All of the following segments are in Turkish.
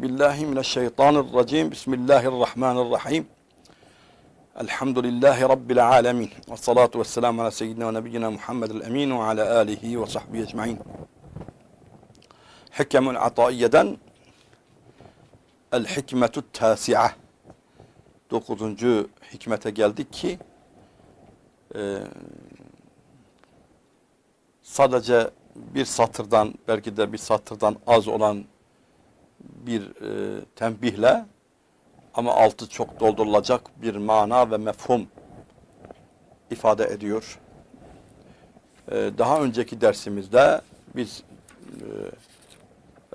Euzu billahi mineşşeytanirracim. Bismillahirrahmanirrahim. Elhamdülillahi rabbil alamin. Ve salatu vesselamu ala seyyidina ve nebiyyina Muhammedil emin ve ala alihi ve sahbihi ecmaîn. Hikemul Ataiye'den El Hikmetü Tasi'a. Dokuzuncu hikmete geldik ki e, sadece bir satırdan belki de bir satırdan az olan bir e, tembihle ama altı çok doldurulacak bir mana ve mefhum ifade ediyor. E, daha önceki dersimizde biz e,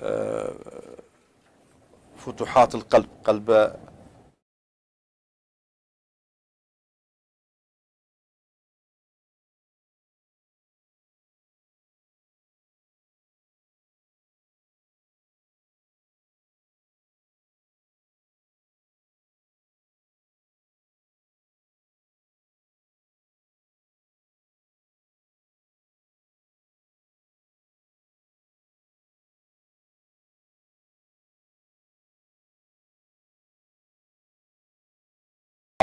e, Futuhatul Kalb, kalbe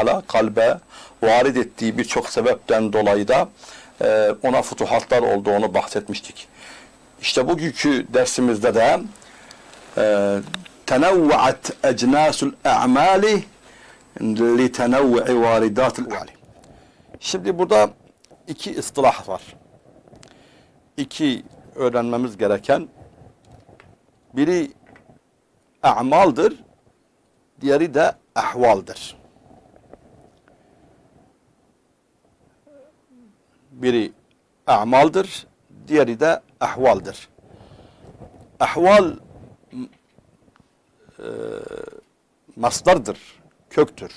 Teala kalbe varid ettiği birçok sebepten dolayı da e, ona futuhatlar olduğunu bahsetmiştik. İşte bugünkü dersimizde de e, tenevvaat ecnasul a'mali li tenevvu'i varidatil a'li. Şimdi burada iki ıstılah var. İki öğrenmemiz gereken biri a'maldır, diğeri de ahvaldır. Biri a'maldır, diğeri de ahvaldır. Ahval e, maslardır, köktür.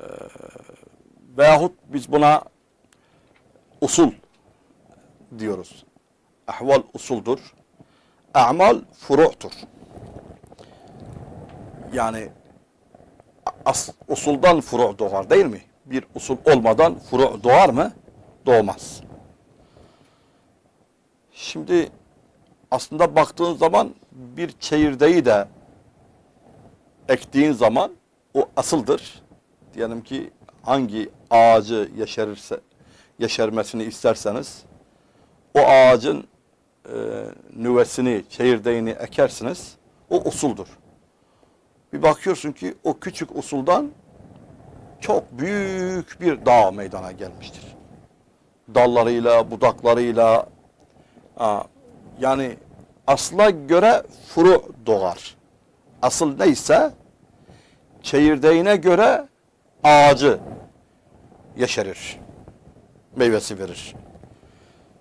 E, veyahut biz buna usul diyoruz. Ahval usuldur. A'mal furu'tur. Yani as, usuldan furu' doğar değil mi? Bir usul olmadan furu doğar mı? Doğmaz. Şimdi aslında baktığın zaman bir çeyirdeği de ektiğin zaman o asıldır. Diyelim ki hangi ağacı yeşerirse yeşermesini isterseniz o ağacın e, nüvesini, çeyirdeğini ekersiniz. O usuldur. Bir bakıyorsun ki o küçük usuldan çok büyük bir dağ meydana gelmiştir. Dallarıyla, budaklarıyla yani asla göre furu doğar. Asıl neyse çeyirdeğine göre ağacı yeşerir. Meyvesi verir.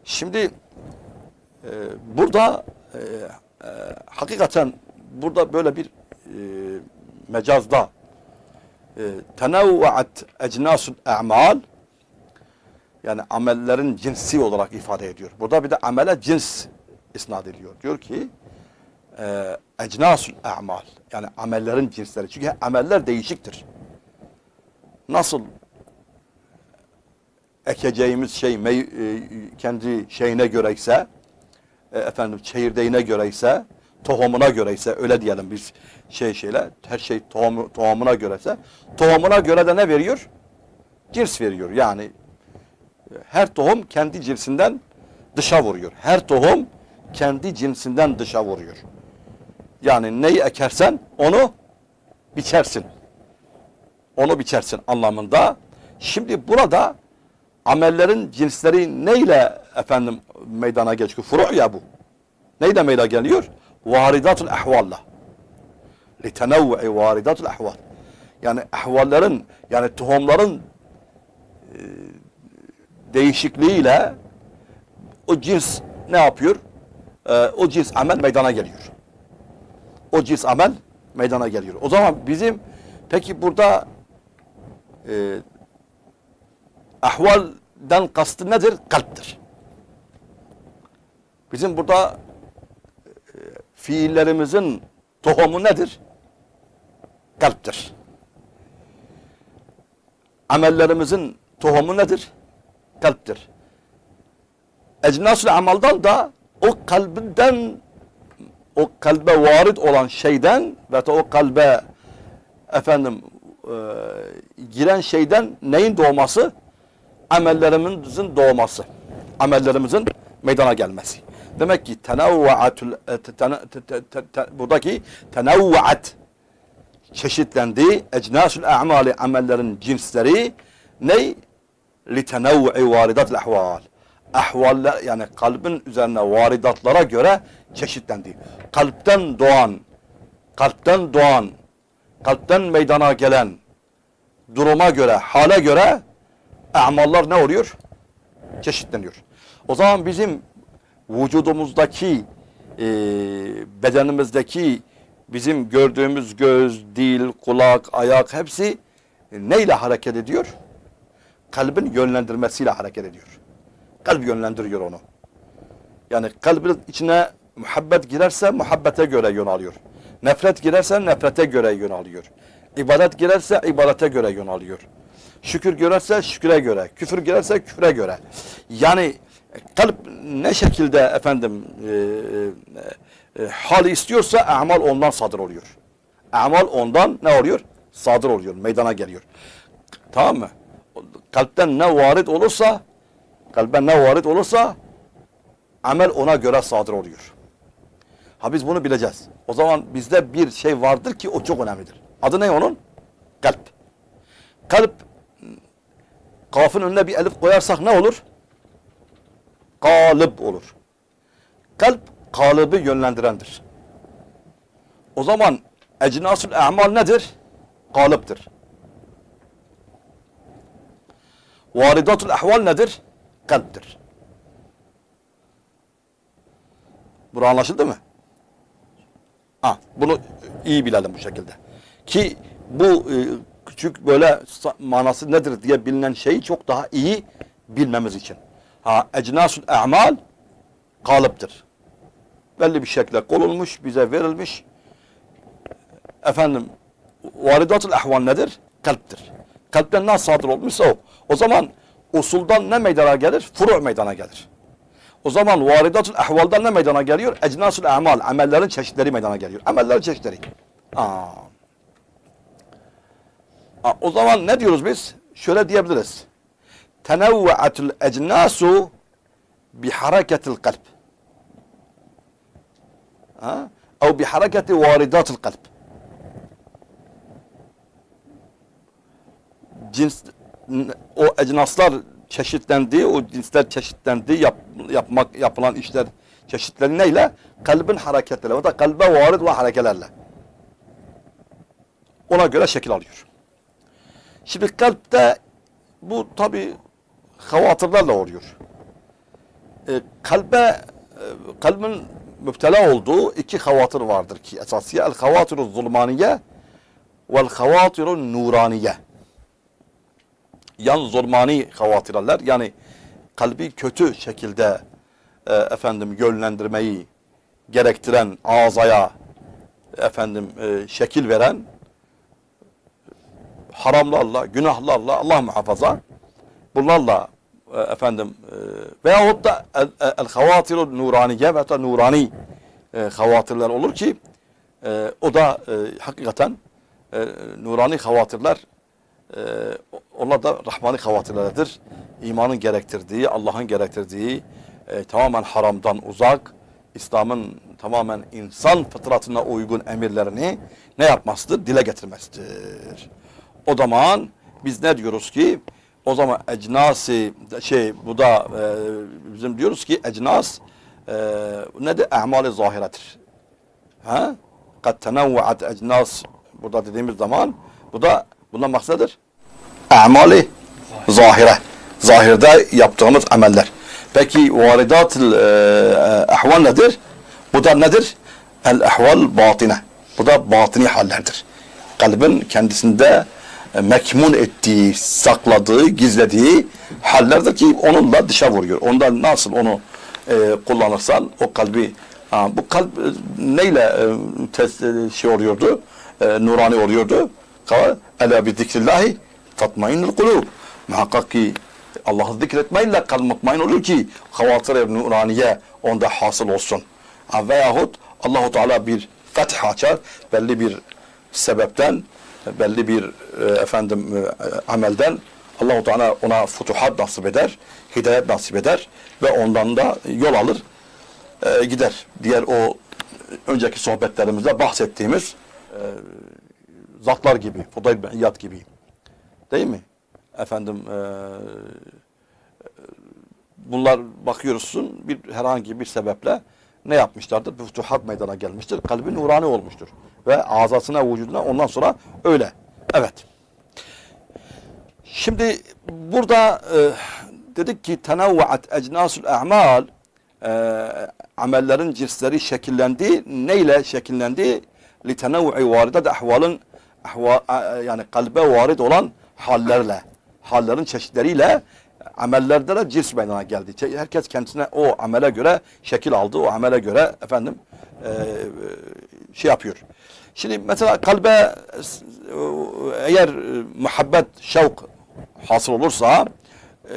Şimdi e, burada e, e, hakikaten burada böyle bir e, mecazda tenevvaat ecnasul a'mal yani amellerin cinsi olarak ifade ediyor. Burada bir de amele cins isnat ediyor. Diyor ki e, ecnasul a'mal yani amellerin cinsleri. Çünkü ameller değişiktir. Nasıl ekeceğimiz şey e, kendi şeyine göre ise e, efendim çekirdeğine göre ise tohumuna göre ise öyle diyelim biz şey şeyle her şey tohum, tohumuna göre ise tohumuna göre de ne veriyor? Cins veriyor. Yani her tohum kendi cinsinden dışa vuruyor. Her tohum kendi cinsinden dışa vuruyor. Yani neyi ekersen onu biçersin. Onu biçersin anlamında. Şimdi burada amellerin cinsleri neyle efendim meydana geçiyor? Furu ya bu. Neyle meydana geliyor? Varidatul ahvalla. Litenevvi varidatul ahval. Yani ahvallerin yani tohumların e, değişikliğiyle o cins ne yapıyor? E, o cins amel meydana geliyor. O cins amel meydana geliyor. O zaman bizim peki burada e, ahvalden kastı nedir? Kalptir. Bizim burada fiillerimizin tohumu nedir? Kalptir. Amellerimizin tohumu nedir? Kalptir. Ecnasul amaldan da o kalbinden o kalbe varid olan şeyden ve o kalbe efendim e, giren şeyden neyin doğması? Amellerimizin doğması. Amellerimizin meydana gelmesi. Demek ki tenavva'atul e, buradaki tenavva'at çeşitlendi. Ecnasul a'mali amellerin cinsleri ne? Litenavvu'i varidatul ahval. Ahvaller yani kalbin üzerine varidatlara göre çeşitlendi. Kalpten doğan, kalpten doğan, kalpten meydana gelen duruma göre, hale göre amallar ne oluyor? Çeşitleniyor. O zaman bizim vücudumuzdaki, e, bedenimizdeki bizim gördüğümüz göz, dil, kulak, ayak hepsi neyle hareket ediyor? Kalbin yönlendirmesiyle hareket ediyor. Kalp yönlendiriyor onu. Yani kalbin içine muhabbet girerse muhabbete göre yön alıyor. Nefret girerse nefrete göre yön alıyor. İbadet girerse ibadete göre yön alıyor. Şükür girerse şüküre göre, küfür girerse küfre göre. Yani kalp ne şekilde efendim e, e, e, hal istiyorsa amal ondan sadır oluyor. Amal ondan ne oluyor? Sadır oluyor, meydana geliyor. Tamam mı? Kalpten ne varit olursa, kalben ne varit olursa amel ona göre sadır oluyor. Ha biz bunu bileceğiz. O zaman bizde bir şey vardır ki o çok önemlidir. Adı ne onun? Kalp. Kalp kafın önüne bir elif koyarsak ne olur? Kalıp olur. Kalp kalıbı yönlendirendir. O zaman ecnasul a'mal nedir? Kalıptır. Varidatul ahval nedir? Kalptir. Bura anlaşıldı mı? Ha, bunu iyi bilelim bu şekilde. Ki bu e, küçük böyle manası nedir diye bilinen şeyi çok daha iyi bilmemiz için. Ha, ecnasul a'mal kalıptır. Belli bir şekilde konulmuş, bize verilmiş. Efendim, varidatul ahval nedir? Kalptir. Kalpten nasıl sadır olmuşsa o. O zaman usuldan ne meydana gelir? Furu' meydana gelir. O zaman varidatul ahvaldan ne meydana geliyor? Ecnasul amal, amellerin çeşitleri meydana geliyor. Amellerin çeşitleri. Aa. Aa, o zaman ne diyoruz biz? Şöyle diyebiliriz. Hareketil kalp. Ha? Ev bi hareketi varidatul kalp. Cins, o ecnaslar çeşitlendi, o cinsler çeşitlendi, yap, yapmak yapılan işler çeşitleri neyle? Kalbin hareketleriyle, o da kalbe varid ve harekelerle. Ona göre şekil alıyor. Şimdi kalpte bu tabi havatırlarla oluyor. E, kalbe, e, kalbin müptela olduğu iki havatır vardır ki esasiye. El havatiru zulmaniye vel havatiru nuraniye yan zulmani havatiralar yani kalbi kötü şekilde e, efendim yönlendirmeyi gerektiren ağzaya efendim e, şekil veren haramlarla, günahlarla Allah muhafaza bunlarla efendim e, veyahut da el, el havatiru nuraniye ve da nurani e, havatirler olur ki e, o da e, hakikaten e, nurani havatirler ee, onlar da rahmani havatirlerdir. İmanın gerektirdiği, Allah'ın gerektirdiği e, tamamen haramdan uzak, İslam'ın tamamen insan fıtratına uygun emirlerini ne yapmasıdır? Dile getirmesidir. O zaman biz ne diyoruz ki? O zaman ecnası şey bu da e, bizim diyoruz ki ecnas e, ne de amali zahiretir. Ha? Kad tenavvaat ecnas burada dediğimiz zaman bu da bundan maksadır. Amali zahire. Zahirde yaptığımız ameller. Peki varidat ahval nedir? Bu da nedir? El ahval batine. Bu da batini hallerdir. Kalbin kendisinde e, mekmun ettiği, sakladığı, gizlediği hallerdir ki onunla dışa vuruyor. Ondan nasıl onu e, kullanırsan o kalbi ha, bu kalp e, neyle e, tes, e, şey oluyordu? E, nurani oluyordu. Ela bi zikrillahi tatmainnul kulub. Muhakkak ki Allah'ı zikretmeyle kalp mutmain olur ki havatır nuraniye onda hasıl olsun. Ha, veyahut Allahu Teala bir feth açar belli bir sebepten belli bir e, efendim e, amelden Allahu Teala ona futuhat nasip eder, hidayet nasip eder ve ondan da yol alır e, gider. Diğer o önceki sohbetlerimizde bahsettiğimiz e, zatlar gibi, Fudayl bin İyad gibi. Değil mi? Efendim e, bunlar bakıyorsun bir herhangi bir sebeple ne yapmışlardır? Bir futuhat meydana gelmiştir. Kalbi nurani olmuştur. Ve azasına, vücuduna ondan sonra öyle. Evet. Şimdi burada e, dedik ki tenavvaat ecnasul a'mal e, amellerin cinsleri şekillendi. Neyle şekillendi? Li tenavvu'i varidat ahvalın ahva, yani kalbe varid olan hallerle, hallerin çeşitleriyle amellerde de cins meydana geldi. Herkes kendisine o amele göre şekil aldı. O amele göre efendim e, e, şey yapıyor. Şimdi mesela kalbe e, eğer e, muhabbet, şevk hasıl olursa e,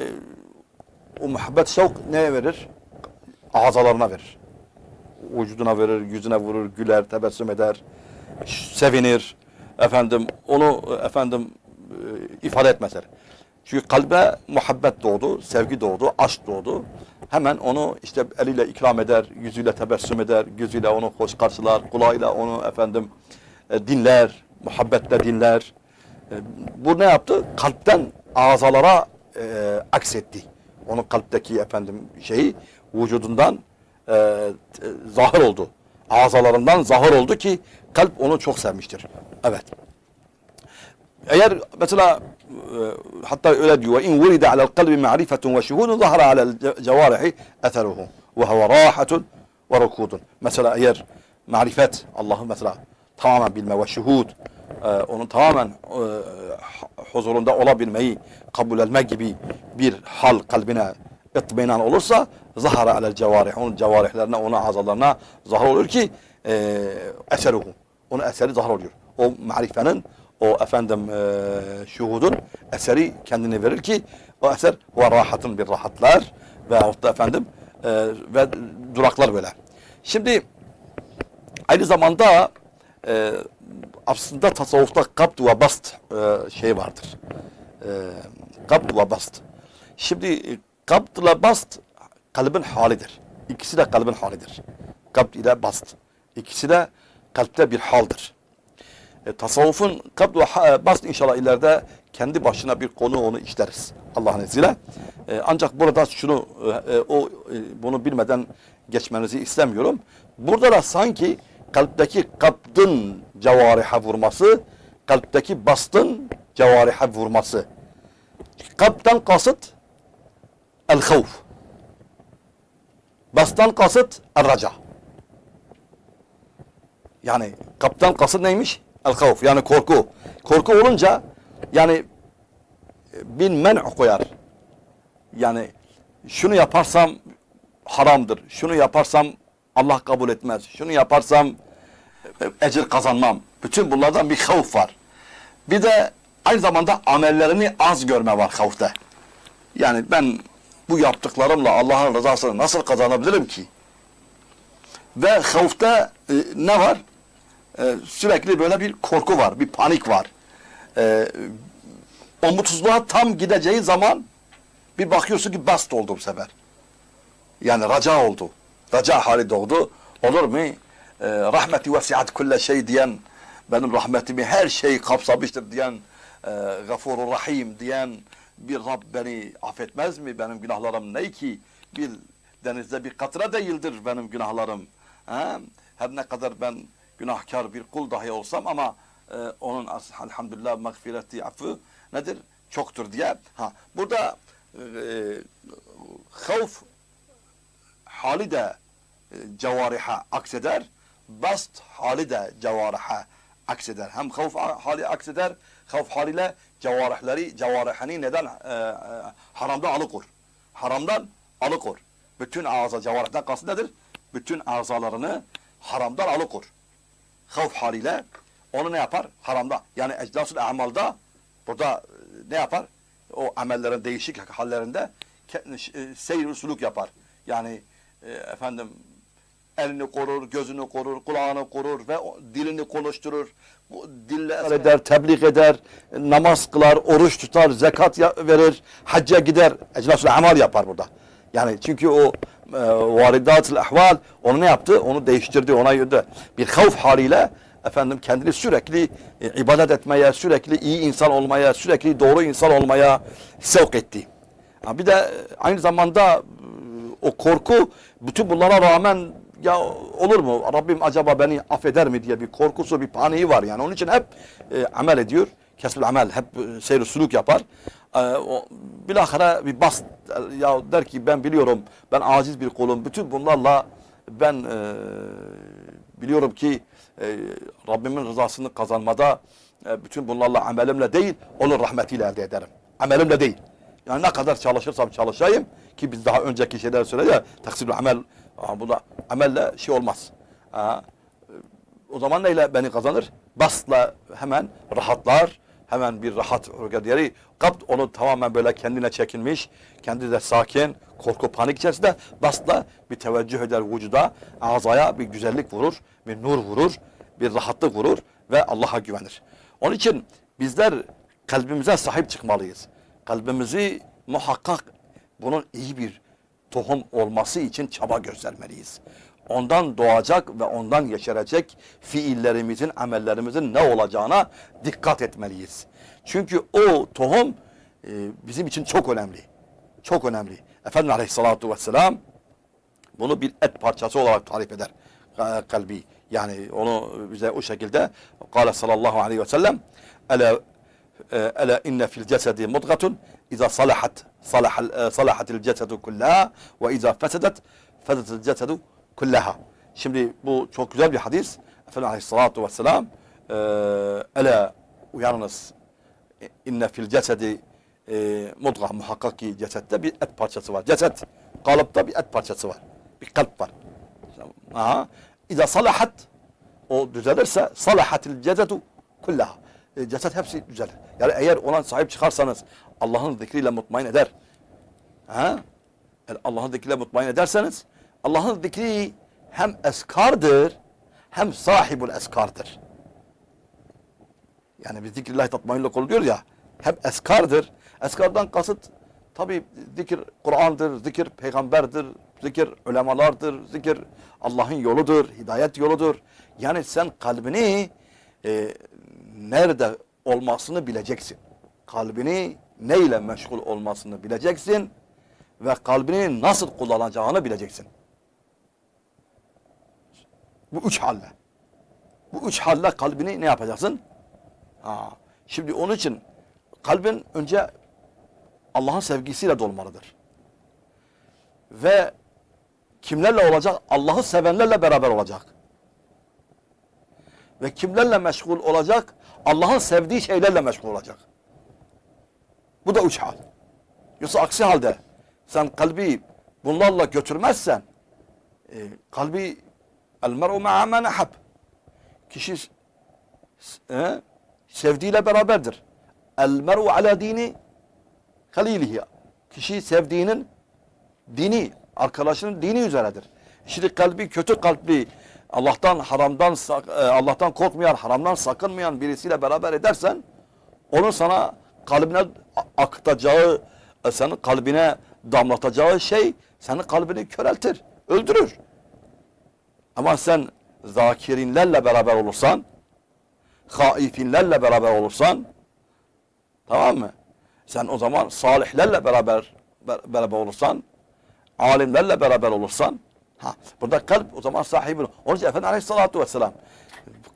o muhabbet, şevk neye verir? Azalarına verir. Vücuduna verir, yüzüne vurur, güler, tebessüm eder, sevinir. Efendim onu efendim ifade etmezler. Çünkü kalbe muhabbet doğdu, sevgi doğdu, aşk doğdu. Hemen onu işte eliyle ikram eder, yüzüyle tebessüm eder, gözüyle onu hoş karşılar, kulağıyla onu efendim e, dinler, muhabbetle dinler. E, bu ne yaptı? Kalpten azalara e, aksetti. Onun kalpteki efendim şeyi vücudundan e, t- zahir oldu. Azalarından zahir oldu ki kalp onu çok sevmiştir. Evet. Eğer mesela e, hatta öyle diyor in vurida alel kalbi ma'rifetun ve şuhudun zahara alel ce- cevarihi eteruhu ve huve rahatun ve rukudun. Mesela eğer marifet Allah'ı mesela tamamen bilme ve şuhud e, onun tamamen e, huzurunda olabilmeyi kabul etme gibi bir hal kalbine itminan olursa zahara alel cevarih onun cevarihlerine ona azalarına zahar olur ki e, eseruhu onun eseri zahar oluyor. O marifenin o efendim e, şuhudun eseri kendini verir ki o eser ve rahatın bir rahatlar veyahut da efendim e, ve duraklar böyle. Şimdi aynı zamanda e, aslında tasavvufta kabd ve bast e, şey vardır. E, kabd ve bast. Şimdi e, kabd ile bast kalbin halidir. İkisi de kalbin halidir. Kabd ile bast. İkisi de kalpte bir haldir. E, tasavvufun kabd ve ha- bast inşallah ileride kendi başına bir konu onu işleriz Allah'ın izniyle. E, ancak burada şunu e, e, o e, bunu bilmeden geçmenizi istemiyorum. Burada da sanki kalpteki kabdın cevarihe vurması, kalpteki bastın cevarihe vurması. Kalpten kasıt el havf. Bastan kasıt el raca. Yani kaptan kasıt neymiş? El havf yani korku. Korku olunca yani e, bin men koyar. Yani şunu yaparsam haramdır. Şunu yaparsam Allah kabul etmez. Şunu yaparsam e, ecir kazanmam. Bütün bunlardan bir havf var. Bir de aynı zamanda amellerini az görme var havfta. Yani ben bu yaptıklarımla Allah'ın rızasını nasıl kazanabilirim ki? Ve havfta e, ne var? E, sürekli böyle bir korku var, bir panik var. E, o mutsuzluğa tam gideceği zaman bir bakıyorsun ki bast oldu bu sefer. Yani raca oldu. Raca hali doğdu. Olur mu? E, rahmeti vesiat kulle şey diyen, benim rahmetimi her şeyi kapsamıştır diyen, e, gafurur rahim diyen bir Rab beni affetmez mi? Benim günahlarım ne ki? Bir denizde bir katra değildir benim günahlarım. Ha? Her ne kadar ben günahkar bir kul dahi olsam ama e, onun elhamdülillah mağfireti affı nedir? Çoktur diye. Ha, burada e, havf hali de e, cevariha akseder. Bast hali de cevariha akseder. Hem havf hali akseder, havf haliyle cevarihleri, cevarihani neden e, e, haramdan alıkor? Haramdan alıkor. Bütün ağza cevarihten kastı nedir? Bütün ağzalarını haramdan alıkor. Havf haliyle onu ne yapar? Haramda. Yani ecdasul amalda burada e, ne yapar? O amellerin değişik hallerinde e, seyir suluk yapar. Yani e, efendim elini korur, gözünü korur, kulağını korur ve dilini konuşturur. Dille eder, tebliğ eder, namaz kılar, oruç tutar, zekat verir, hacca gider. Eclasul amal yapar burada. Yani çünkü o e, varidatul ahval onu ne yaptı? Onu değiştirdi, ona yönde. Bir havf haliyle efendim kendini sürekli e, ibadet etmeye, sürekli iyi insan olmaya, sürekli doğru insan olmaya sevk etti. Ha, bir de e, aynı zamanda e, o korku bütün bunlara rağmen ya olur mu Rabbim acaba beni affeder mi diye bir korkusu bir paniği var yani onun için hep e, amel ediyor kesbül amel hep e, seyir suluk yapar bilahare bir bas ya der ki ben biliyorum ben aciz bir kulum bütün bunlarla ben e, biliyorum ki e, Rabbimin rızasını kazanmada e, bütün bunlarla amelimle değil onun rahmetiyle elde ederim amelimle değil yani ne kadar çalışırsam çalışayım ki biz daha önceki şeyler söyledik ya taksirül amel bu da amelle şey olmaz. Aa, e, o zaman neyle beni kazanır? Basla hemen rahatlar. Hemen bir rahat diğeri kapt onu tamamen böyle kendine çekilmiş, kendi de sakin, korku panik içerisinde basla bir teveccüh eder vücuda, ağzaya bir güzellik vurur, bir nur vurur, bir rahatlık vurur ve Allah'a güvenir. Onun için bizler kalbimize sahip çıkmalıyız kalbimizi muhakkak bunun iyi bir tohum olması için çaba göstermeliyiz ondan doğacak ve ondan yeşerecek fiillerimizin, amellerimizin ne olacağına dikkat etmeliyiz. Çünkü o tohum e, bizim için çok önemli. Çok önemli. Efendimiz Aleyhisselatü Vesselam bunu bir et parçası olarak tarif eder. E, kalbi. Yani onu bize o şekilde Kale sallallahu aleyhi ve sellem Ele, e, ele inne fil cesedi mudgatun İza salahat e, salahatil cesedu kullaha ve iza fesedet fesedet cesedu kulleha. Şimdi bu çok güzel bir hadis. Efendimiz Aleyhisselatü Vesselam e, Ele uyanınız inne fil cesedi e, mudga muhakkak ki cesette bir et parçası var. Ceset kalıpta bir et parçası var. Bir kalp var. Aha. İza salahat o düzelirse salahatil cesetu kullaha. E, ceset hepsi düzelir. Yani eğer olan sahip çıkarsanız Allah'ın zikriyle mutmain eder. Ha? Allah'ın zikriyle mutmain ederseniz Allah'ın zikri hem eskardır hem sahibul eskardır. Yani biz zikrillahi tatmainle kol diyor ya hem eskardır. Eskardan kasıt tabi zikir Kur'an'dır, zikir peygamberdir, zikir ulemalardır, zikir Allah'ın yoludur, hidayet yoludur. Yani sen kalbini e, nerede olmasını bileceksin. Kalbini neyle meşgul olmasını bileceksin ve kalbini nasıl kullanacağını bileceksin. Bu üç halle. Bu üç halle kalbini ne yapacaksın? Ha. Şimdi onun için kalbin önce Allah'ın sevgisiyle dolmalıdır. Ve kimlerle olacak? Allah'ı sevenlerle beraber olacak. Ve kimlerle meşgul olacak? Allah'ın sevdiği şeylerle meşgul olacak. Bu da üç hal. Yoksa aksi halde sen kalbi bunlarla götürmezsen e, kalbi el mer'u ma'a men ahab. Kişi e, sevdiğiyle beraberdir. El mer'u ala dini halilihi. Kişi sevdiğinin dini, arkadaşının dini üzeredir. Şimdi kalbi kötü kalpli, Allah'tan haramdan e, Allah'tan korkmayan, haramdan sakınmayan birisiyle beraber edersen onun sana kalbine akıtacağı, e, senin kalbine damlatacağı şey senin kalbini köreltir, öldürür. Ama sen zakirinlerle beraber olursan, haifinlerle beraber olursan, tamam mı? Sen o zaman salihlerle beraber ber- beraber olursan, alimlerle beraber olursan, ha burada kalp o zaman sahibi. Onun için Efendimiz Aleyhisselatü Vesselam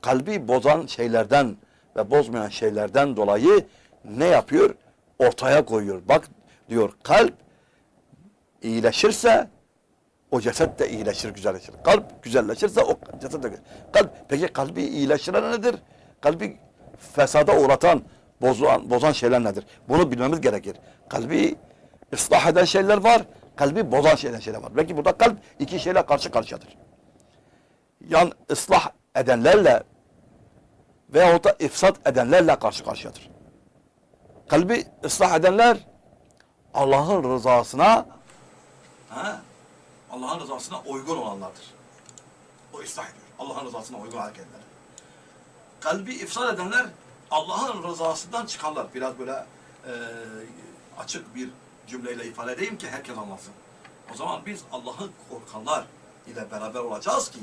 kalbi bozan şeylerden ve bozmayan şeylerden dolayı ne yapıyor? Ortaya koyuyor. Bak diyor kalp iyileşirse o ceset de iyileşir, güzelleşir. Kalp güzelleşirse o ceset de. Kalp, peki kalbi iyileştiren nedir? Kalbi fesada uğratan, bozan, bozan şeyler nedir? Bunu bilmemiz gerekir. Kalbi ıslah eden şeyler var, kalbi bozan şeyler, şeyler var. Belki burada kalp iki şeyle karşı karşıyadır. Yan ıslah edenlerle veyahut da ifsat edenlerle karşı karşıyadır. Kalbi ıslah edenler Allah'ın rızasına ha, Allah'ın rızasına uygun olanlardır. O ıslah ediyor. Allah'ın rızasına uygun hareketler. Kalbi ifsad edenler Allah'ın rızasından çıkanlar. Biraz böyle e, açık bir cümleyle ifade edeyim ki herkes anlasın. O zaman biz Allah'ı korkanlar ile beraber olacağız ki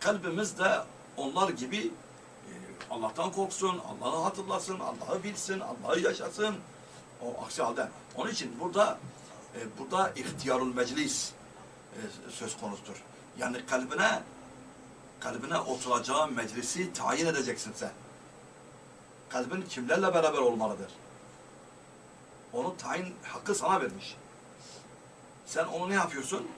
kalbimiz de onlar gibi e, Allah'tan korksun, Allah'ı hatırlasın, Allah'ı bilsin, Allah'ı yaşasın. O aksi halde. Onun için burada e, burada ihtiyarul meclis e, söz konusudur. Yani kalbine kalbine oturacağın meclisi tayin edeceksin sen. Kalbin kimlerle beraber olmalıdır? Onun tayin hakkı sana vermiş. Sen onu ne yapıyorsun?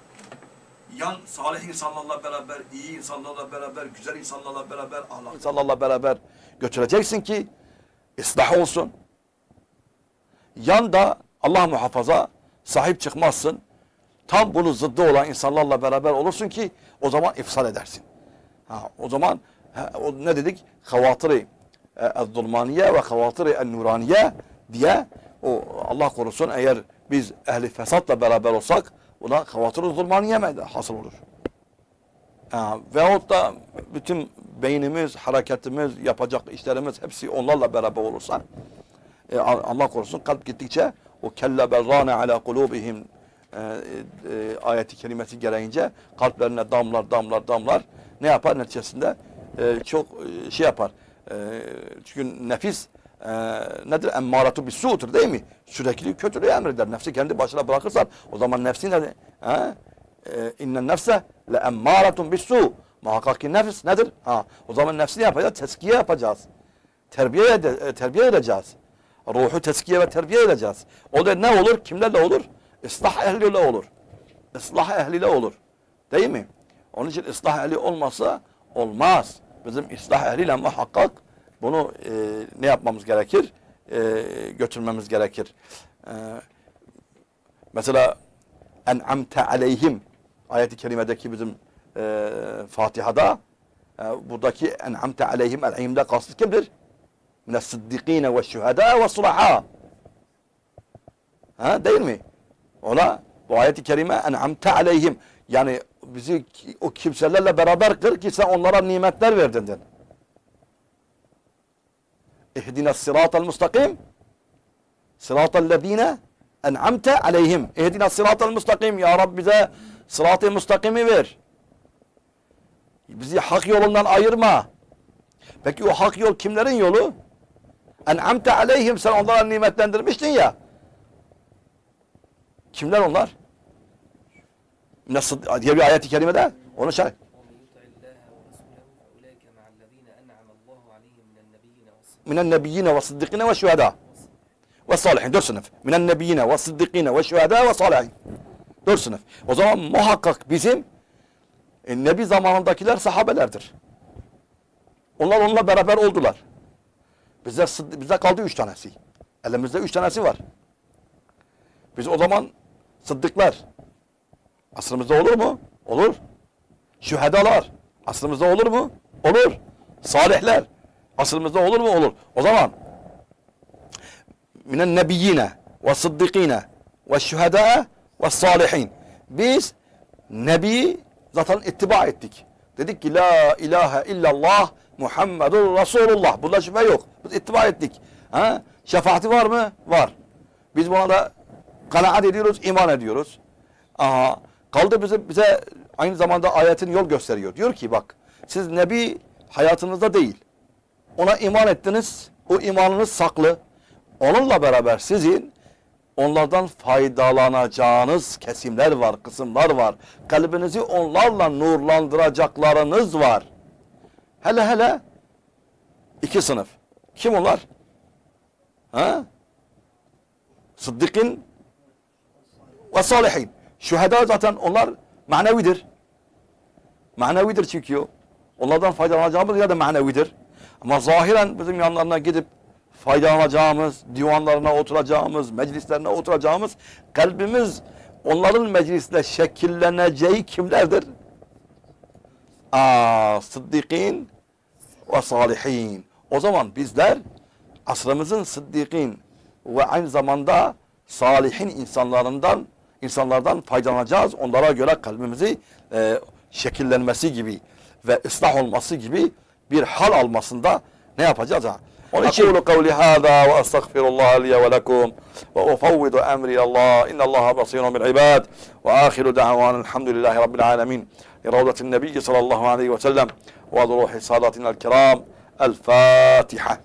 Yan salih insanlarla beraber, iyi insanlarla beraber, güzel insanlarla beraber, Allah insanlarla beraber götüreceksin ki ıslah olsun. Yan da Allah muhafaza sahip çıkmazsın. Tam bunun zıddı olan insanlarla beraber olursun ki o zaman ifsal edersin. Ha, o zaman ha, o ne dedik? Havatırı el-zulmaniye ve havatırı el-nuraniye diye o Allah korusun eğer biz ehli fesatla beraber olsak buna havatırı zulmaniye hasıl olur? Ha, veyahut da bütün beynimiz, hareketimiz, yapacak işlerimiz hepsi onlarla beraber olursa e, Allah korusun kalp gittikçe o kelle berrane ala kulubihim e, e, ayeti kelimesi gereğince kalplerine damlar damlar damlar ne yapar? Neticesinde e, çok e, şey yapar. E, çünkü nefis e, nedir? Emmaratu bis su'tur değil mi? Sürekli kötülüğü emreder. Nefsi kendi başına bırakırsan o zaman nefsi ne? Ha? E, innen nefse le emmaratun bis su muhakkak ki nefis nedir? Ha o zaman nefsi ne yapacağız? Teskiye yapacağız. Terbiye ede, e, terbiye edeceğiz. Ruhu teskiye ve terbiye edeceğiz. O da ne olur? Kimlerle olur ıslah ehliyle olur. Islah ehliyle olur. Değil mi? Onun için ıslah ehli olmasa olmaz. Bizim ıslah ehliyle muhakkak bunu e, ne yapmamız gerekir? E, götürmemiz gerekir. E, mesela en'amte aleyhim ayeti kerimedeki bizim e, Fatiha'da e, buradaki en'amte aleyhim el-imde kastı kimdir? Mine sıddikine ve şühedâ ve sulaha. Ha, değil mi? Ona bu ayet-i kerime en'amte aleyhim yani bizi o kimselerle beraber kır ki sen onlara nimetler verdin. den. İhdina sıratal mustakim sıratal lezine en'amte aleyhim İhdina sıratal mustakim ya Rab bize sırat-ı mustakimi ver. Bizi hak yolundan ayırma. Peki o hak yol kimlerin yolu? En'amte aleyhim sen onlara nimetlendirmiştin ya. Kimler onlar? Nasıl diye bir ayet-i kerimede onu çay. Minen nebiyyine ve sıddıkine ve şühedâ. Ve salihin. Dört sınıf. Minen nebiyyine ve sıddıkine ve şühedâ ve salihin. Dört sınıf. O zaman muhakkak bizim e, Nebi zamanındakiler sahabelerdir. Onlar onunla beraber oldular. Bize, bize kaldı üç tanesi. Elimizde üç tanesi var. Biz o zaman sıddıklar. Asrımızda olur mu? Olur. Şühedalar. Asrımızda olur mu? Olur. Salihler. Asrımızda olur mu? Olur. O zaman minen nebiyyine ve sıddikine ve şühedâ ve salihin. Biz Nebi zaten ittiba ettik. Dedik ki la ilahe illallah Muhammedur Resulullah. Bunda şüphe yok. Biz ittiba ettik. Ha? Şefaati var mı? Var. Biz buna da kanaat ediyoruz, iman ediyoruz. Aha. Kaldı bize, bize aynı zamanda ayetin yol gösteriyor. Diyor ki bak siz Nebi hayatınızda değil. Ona iman ettiniz. O imanınız saklı. Onunla beraber sizin onlardan faydalanacağınız kesimler var, kısımlar var. Kalbinizi onlarla nurlandıracaklarınız var. Hele hele iki sınıf. Kim onlar? Ha? Sıddıkın ve salihin. Şüheda zaten onlar manevidir. Manevidir çünkü o. Onlardan faydalanacağımız ya da manevidir. Ama zahiren bizim yanlarına gidip faydalanacağımız, divanlarına oturacağımız, meclislerine oturacağımız kalbimiz onların meclisle şekilleneceği kimlerdir? Aa, sıddikin ve salihin. O zaman bizler asrımızın sıddikin ve aynı zamanda salihin insanlarından insanlardan faydalanacağız. Onlara göre kalbimizi e, şekillenmesi gibi ve ıslah olması gibi bir hal almasında ne yapacağız ha? Onun için Aqulu kavli hâzâ ve estağfirullah liye ve lekum ve ufavvidu emri ilallâh innallâha basînun bil ibad ve âkhiru da'vân elhamdülillahi rabbil âlemîn iravdatin nebiyyi sallallahu aleyhi ve sellem ve ruhi sâdatinel kiram el Fatiha.